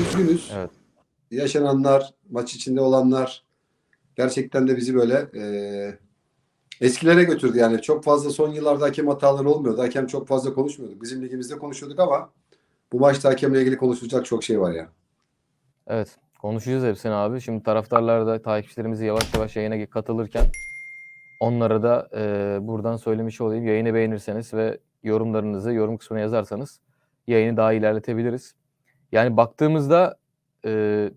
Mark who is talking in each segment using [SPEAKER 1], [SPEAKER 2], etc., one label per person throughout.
[SPEAKER 1] üzgünüz.
[SPEAKER 2] Evet.
[SPEAKER 1] Yaşananlar, maç içinde olanlar gerçekten de bizi böyle e, eskilere götürdü. Yani çok fazla son yıllarda hakem hataları olmuyordu. Hakem çok fazla konuşmuyorduk. Bizim ligimizde konuşuyorduk ama bu maçta hakemle ilgili konuşulacak çok şey var ya.
[SPEAKER 2] Evet. Konuşacağız hepsini abi. Şimdi taraftarlar da takipçilerimizi yavaş yavaş yayına katılırken onlara da e, buradan söylemiş olayım. Yayını beğenirseniz ve yorumlarınızı yorum kısmına yazarsanız yayını daha ilerletebiliriz. Yani baktığımızda e,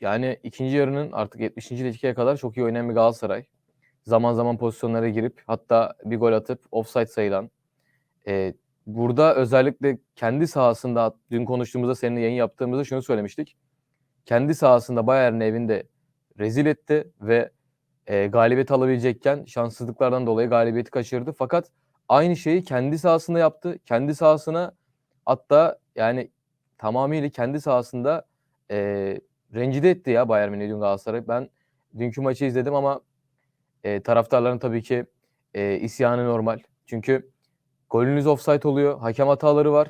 [SPEAKER 2] yani ikinci yarının artık 70. dakikaya kadar çok iyi oynayan bir Galatasaray. Zaman zaman pozisyonlara girip hatta bir gol atıp offside sayılan. E, burada özellikle kendi sahasında dün konuştuğumuzda seninle yayın yaptığımızda şunu söylemiştik. Kendi sahasında Bayern evinde rezil etti ve e, galibiyet alabilecekken şanssızlıklardan dolayı galibiyeti kaçırdı. Fakat aynı şeyi kendi sahasında yaptı. Kendi sahasına hatta yani tamamıyla kendi sahasında e, rencide etti ya Bayern Münih dün Galatasaray. Ben dünkü maçı izledim ama e, taraftarların tabii ki e, isyanı normal. Çünkü golünüz offside oluyor. Hakem hataları var.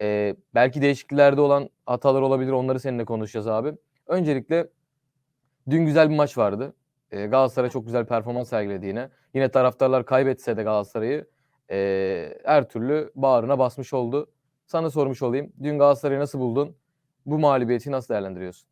[SPEAKER 2] E, belki değişikliklerde olan hatalar olabilir. Onları seninle konuşacağız abi. Öncelikle dün güzel bir maç vardı. E, Galatasaray çok güzel performans sergiledi yine. Yine taraftarlar kaybetse de Galatasaray'ı e, her türlü bağrına basmış oldu. Sana sormuş olayım. Dün Galatasaray'ı nasıl buldun? Bu mağlubiyeti nasıl değerlendiriyorsun?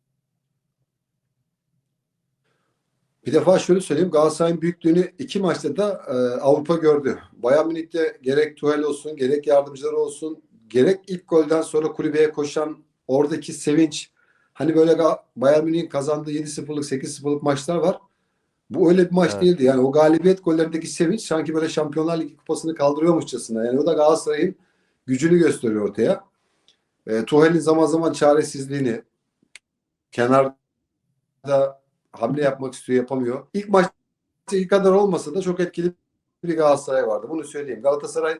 [SPEAKER 1] Bir defa şöyle söyleyeyim. Galatasaray'ın büyüklüğünü iki maçta da e, Avrupa gördü. Bayern Münih'te gerek Tuhel olsun, gerek yardımcıları olsun, gerek ilk golden sonra kulübeye koşan oradaki sevinç. Hani böyle Bayern Münih'in kazandığı 7-0'lık, 8-0'lık maçlar var. Bu öyle bir maç
[SPEAKER 2] Evet.
[SPEAKER 1] değildi. Yani o galibiyet gollerindeki sevinç sanki böyle Şampiyonlar Ligi kupasını kaldırıyormuşçasına. Yani o da Galatasaray'ın gücünü gösteriyor ortaya. E, Tuhel'in zaman zaman çaresizliğini, kenarda hamle yapmak istiyor yapamıyor. İlk maçta ilk kadar olmasa da çok etkili bir Galatasaray vardı. Bunu söyleyeyim. Galatasaray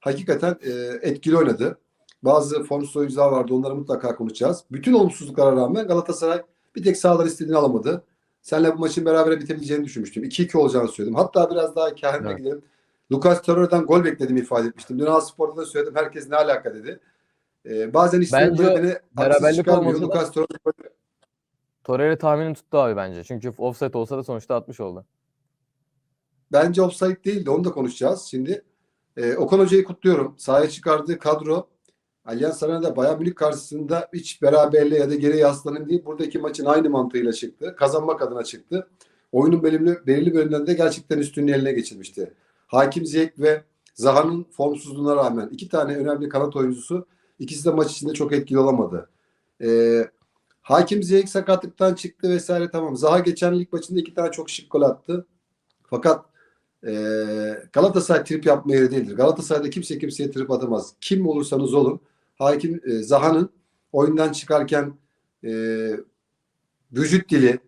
[SPEAKER 1] hakikaten e, etkili oynadı. Bazı formsuz oyuncular vardı. Onları mutlaka konuşacağız. Bütün olumsuzluklara rağmen Galatasaray bir tek sağlar istediğini alamadı. Senle bu maçın berabere bitebileceğini düşünmüştüm. 2-2 olacağını söyledim. Hatta biraz daha kahine
[SPEAKER 2] Evet.
[SPEAKER 1] gidelim. Lucas Torreira'dan gol bekledim ifade etmiştim. Dün Spor'da da söyledim. Herkes ne alaka dedi. E, bazen böyle beni haksız çıkarmıyor. Lucas Torreira
[SPEAKER 2] Torreira tahminin tuttu abi bence. Çünkü offset olsa da sonuçta 60 oldu.
[SPEAKER 1] Bence offside değildi. Onu da konuşacağız şimdi. Ee, Okan Hoca'yı kutluyorum. Sahaya çıkardığı kadro Allianz Arena'da Bayern Münih karşısında hiç beraberliğe ya da geri yaslanın değil. Buradaki maçın aynı mantığıyla çıktı. Kazanmak adına çıktı. Oyunun belirli, belirli bölümlerinde gerçekten üstünlüğü eline geçirmişti. Hakim Ziyech ve Zaha'nın formsuzluğuna rağmen iki tane önemli kanat oyuncusu ikisi de maç içinde çok etkili olamadı. Ee, Hakim Ziyech sakatlıktan çıktı vesaire tamam. Zaha geçen lig maçında iki tane çok şık gol attı. Fakat e, Galatasaray trip yapma yeri değildir. Galatasaray'da kimse kimseye trip atamaz. Kim olursanız olun. Hakim e, Zaha'nın oyundan çıkarken e, vücut dili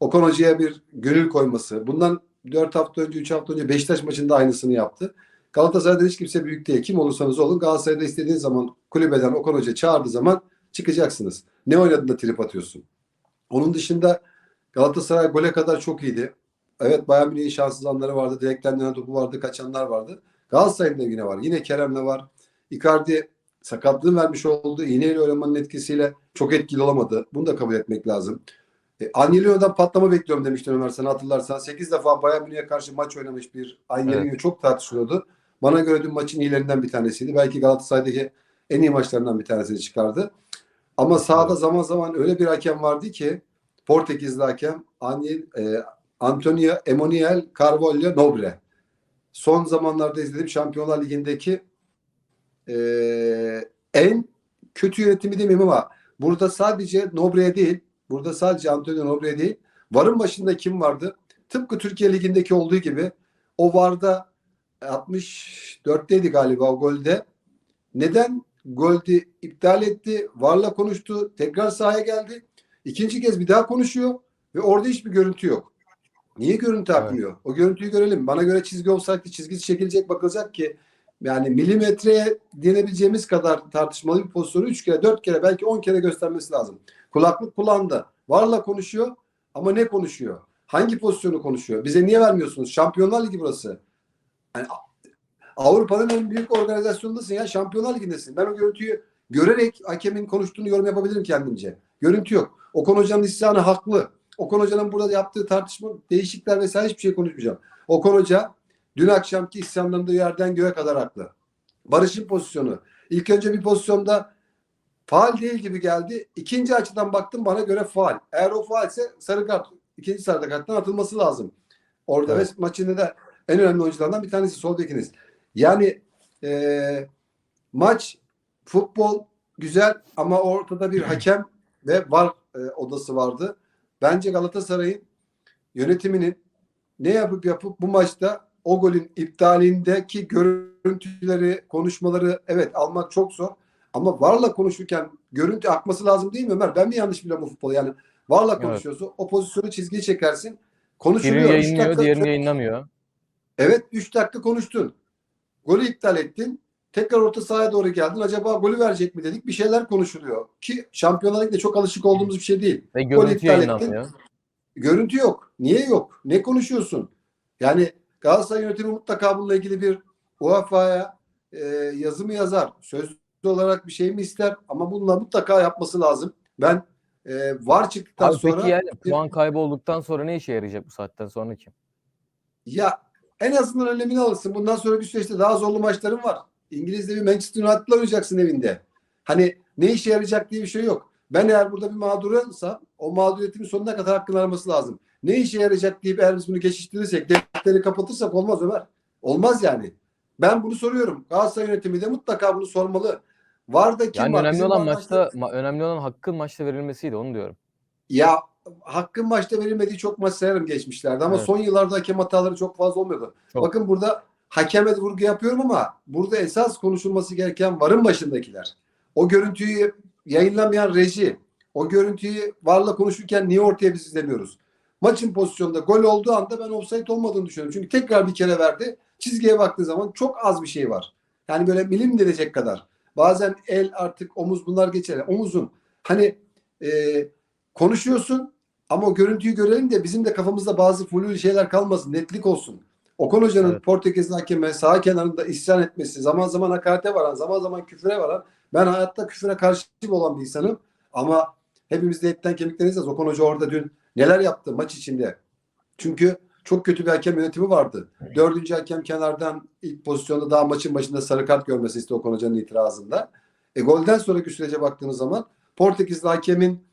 [SPEAKER 1] Okan Hoca'ya bir gönül koyması. Bundan 4 hafta önce, 3 hafta önce Beşiktaş maçında aynısını yaptı. Galatasaray'da hiç kimse büyük değil. Kim olursanız olun Galatasaray'da istediğiniz zaman kulübeden Okan Hoca çağırdığı zaman çıkacaksınız. Ne oynadığında trip atıyorsun. Onun dışında Galatasaray gole kadar çok iyiydi. Evet Bayern Münih'in şanssız anları vardı. Direkten dönen topu vardı. Kaçanlar vardı. Galatasaray'ın da yine var. Yine Kerem'le var. Icardi sakatlığın vermiş olduğu iğneyle oynamanın etkisiyle çok etkili olamadı. Bunu da kabul etmek lazım. E, Angelino'dan patlama bekliyorum demiştin Ömer sana hatırlarsan. 8 defa Bayern Münih'e karşı maç oynamış bir Angelino
[SPEAKER 2] Evet.
[SPEAKER 1] çok tartışılıyordu. Bana göre dün maçın iyilerinden bir tanesiydi. Belki Galatasaray'daki en iyi maçlarından bir tanesini çıkardı. Ama sahada zaman zaman öyle bir hakem vardı ki Portekizli hakem Angel, e, Antonio Emmanuel Carvalho Nobre. Son zamanlarda izlediğim Şampiyonlar Ligi'ndeki e, en kötü yönetimi demeyeyim ama burada sadece Nobre'ye değil, burada sadece Antonio Nobre'ye değil, VAR'ın başında kim vardı? Tıpkı Türkiye Ligi'ndeki olduğu gibi o VAR'da 64'teydi galiba o golde. Neden golde iptal etti? VAR'la konuştu. Tekrar sahaya geldi. İkinci kez bir daha konuşuyor ve orada hiçbir görüntü yok. Niye görüntü
[SPEAKER 2] Evet.
[SPEAKER 1] akmıyor? O görüntüyü görelim. Bana göre çizgi olsaydı çizgisi çekilecek bakılacak ki yani milimetreye diyebileceğimiz kadar tartışmalı bir pozisyonu 3 kere, 4 kere, belki 10 kere göstermesi lazım. Kulaklık kulağında. Varla konuşuyor ama ne konuşuyor? Hangi pozisyonu konuşuyor? Bize niye vermiyorsunuz? Şampiyonlar Ligi burası. Yani Avrupa'nın en büyük organizasyonundasın ya. Şampiyonlar Ligi'ndesin. Ben o görüntüyü görerek hakemin konuştuğunu yorum yapabilirim kendimce. Görüntü yok. Okan Hoca'nın isyanı haklı. Okan Hoca'nın burada yaptığı tartışma, değişiklikler vesaire hiçbir şey konuşmayacağım. Okan Hoca dün akşamki isyanlarında yerden göğe kadar haklı. Barış'ın pozisyonu. İlk önce bir pozisyonda faal değil gibi geldi. İkinci açıdan baktım bana göre faal. Eğer o faalse sarı kart, ikinci sarı karttan atılması lazım. Orada
[SPEAKER 2] Evet.
[SPEAKER 1] ve maçın da en önemli oyunculardan bir tanesi sol bekiniz. Yani eee, maç futbol güzel ama ortada bir hakem ve var e, odası vardı. Bence Galatasaray'ın yönetiminin ne yapıp yapıp bu maçta o golün iptalindeki görüntüleri, konuşmaları evet almak çok zor. Ama varla konuşurken görüntü akması lazım değil mi Ömer? Ben mi yanlış biliyorum bu futbolu? Yani varla
[SPEAKER 2] Evet.
[SPEAKER 1] konuşuyorsun. O pozisyonu çizgiye çekersin.
[SPEAKER 2] Biri
[SPEAKER 1] Konuşuluyor. Üç
[SPEAKER 2] yayınlıyor,
[SPEAKER 1] dakika-
[SPEAKER 2] diğerini yayınlamıyor.
[SPEAKER 1] Evet 3 dakika konuştun. Golü iptal ettin. Tekrar orta sahaya doğru geldin. Acaba golü verecek mi dedik. Bir şeyler konuşuluyor. Ki Şampiyonlar çok alışık olduğumuz bir şey değil.
[SPEAKER 2] Ve
[SPEAKER 1] Gol iptal ettin. Görüntü yok. Niye yok? Ne konuşuyorsun? Yani Galatasaray yönetimi mutlaka bununla ilgili bir UEFA'ya e, yazı mı yazar? Sözlü olarak bir şey mi ister? Ama bununla mutlaka yapması lazım. Ben e, var çıktıktan
[SPEAKER 2] Abi
[SPEAKER 1] sonra
[SPEAKER 2] peki yani puan kaybı olduktan sonra ne işe yarayacak bu saatten sonra ki?
[SPEAKER 1] Ya en azından önlemini alırsın. Bundan sonraki süreçte daha zorlu maçların var. İngiliz'de bir Manchester United'la oynayacaksın evinde. Hani ne işe yarayacak diye bir şey yok. Ben eğer burada bir mağdurumsa o mağduriyetimin sonuna kadar hakkını araması lazım. Ne işe yarayacak deyip eğer biz bunu geçiştirirsek, defteri kapatırsak olmaz Ömer. Olmaz yani. Ben bunu soruyorum. Galatasaray yönetimi de mutlaka bunu sormalı. Var da kim
[SPEAKER 2] Yani
[SPEAKER 1] var?
[SPEAKER 2] önemli
[SPEAKER 1] Bizim
[SPEAKER 2] olan maçta ma- önemli olan hakkın maçta verilmesiydi onu diyorum.
[SPEAKER 1] Ya hakkın maçta verilmediği çok maç sayarım geçmişlerde ama
[SPEAKER 2] Evet.
[SPEAKER 1] son yıllarda hakem hataları çok fazla olmuyordu.
[SPEAKER 2] Çok.
[SPEAKER 1] Bakın burada hakeme de vurgu yapıyorum ama burada esas konuşulması gereken varın başındakiler. O görüntüyü yayınlamayan reji, o görüntüyü varla konuşurken niye ortaya biz izlemiyoruz? Maçın pozisyonunda gol olduğu anda ben offside olmadığını düşünüyorum. Çünkü tekrar bir kere verdi. Çizgiye baktığı zaman çok az bir şey var. Yani böyle milim gelecek kadar. Bazen el artık omuz bunlar geçer. Omuzun hani e, konuşuyorsun ama o görüntüyü görelim de bizim de kafamızda bazı fulül şeyler kalmasın. Netlik olsun. Okan Hoca'nın
[SPEAKER 2] Evet.
[SPEAKER 1] Portekizli hakeme sağ kenarında isyan etmesi, zaman zaman hakarete varan, zaman zaman küfüre varan. Ben hayatta küfüre karşı olan bir insanım. Ama hepimiz de etten kemikleriz. Okan Hoca orada dün neler yaptı maç içinde. Çünkü çok kötü bir hakem yönetimi vardı. Dördüncü hakem kenardan ilk pozisyonda daha maçın başında sarı kart görmesi istedi Okan Hoca'nın itirazında. E, golden sonraki sürece baktığınız zaman Portekizli hakemin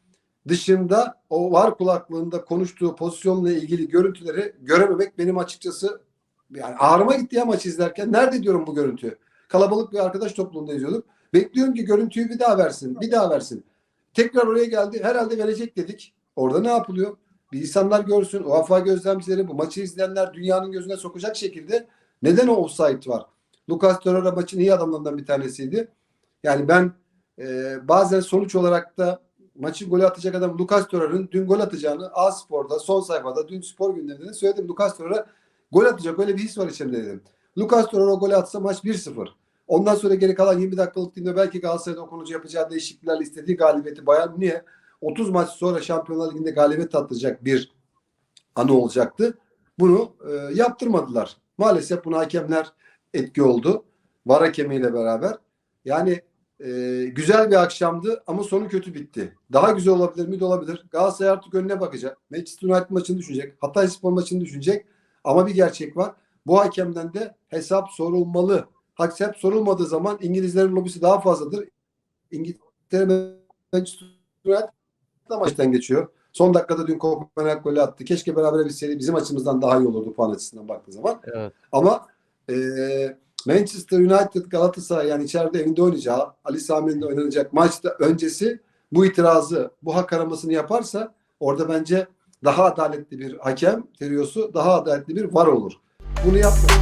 [SPEAKER 1] dışında o var kulaklığında konuştuğu pozisyonla ilgili görüntüleri görememek benim açıkçası yani ağrıma gitti ya maçı izlerken. Nerede diyorum bu görüntü? Kalabalık bir arkadaş topluluğunda izliyorduk. Bekliyorum ki görüntüyü bir daha versin. Bir daha versin. Tekrar oraya geldi. Herhalde verecek dedik. Orada ne yapılıyor? Bir insanlar görsün. UEFA gözlemcileri bu maçı izleyenler dünyanın gözüne sokacak şekilde neden o offside var? Lucas Torreira maçın iyi adamlarından bir tanesiydi. Yani ben e, bazen sonuç olarak da maçın golü atacak adam Lucas Torreira'nın dün gol atacağını A Spor'da son sayfada dün spor gündeminde söyledim. Lucas Torreira gol atacak öyle bir his var içimde dedim. Lucas Torreira o golü atsa maç 1-0. Ondan sonra geri kalan 20 dakikalık dilde belki Galatasaray'da okunucu yapacağı değişikliklerle istediği galibiyeti Bayern niye 30 maç sonra Şampiyonlar Ligi'nde galibiyet tatlayacak bir anı olacaktı. Bunu e, yaptırmadılar. Maalesef buna hakemler etki oldu. VAR hakemiyle beraber. Yani e, güzel bir akşamdı ama sonu kötü bitti. Daha güzel olabilir mi? Olabilir. Galatasaray artık önüne bakacak. Manchester United maçını düşünecek. Hatay Spor maçını düşünecek. Ama bir gerçek var. Bu hakemden de hesap sorulmalı. Hesap sorulmadığı zaman İngilizlerin lobisi daha fazladır. İngiltere Manchester United da maçtan geçiyor. Son dakikada dün Kopenhag golü attı. Keşke beraber bir seri bizim açımızdan daha iyi olurdu puan açısından baktığı zaman.
[SPEAKER 2] Evet.
[SPEAKER 1] Ama e, Manchester United Galatasaray yani içeride evinde oynayacağı Ali Sami'nin oynanacak maçta öncesi bu itirazı, bu hak aramasını yaparsa orada bence daha adaletli bir hakem teriyosu, daha adaletli bir var olur. Bunu yapmadı.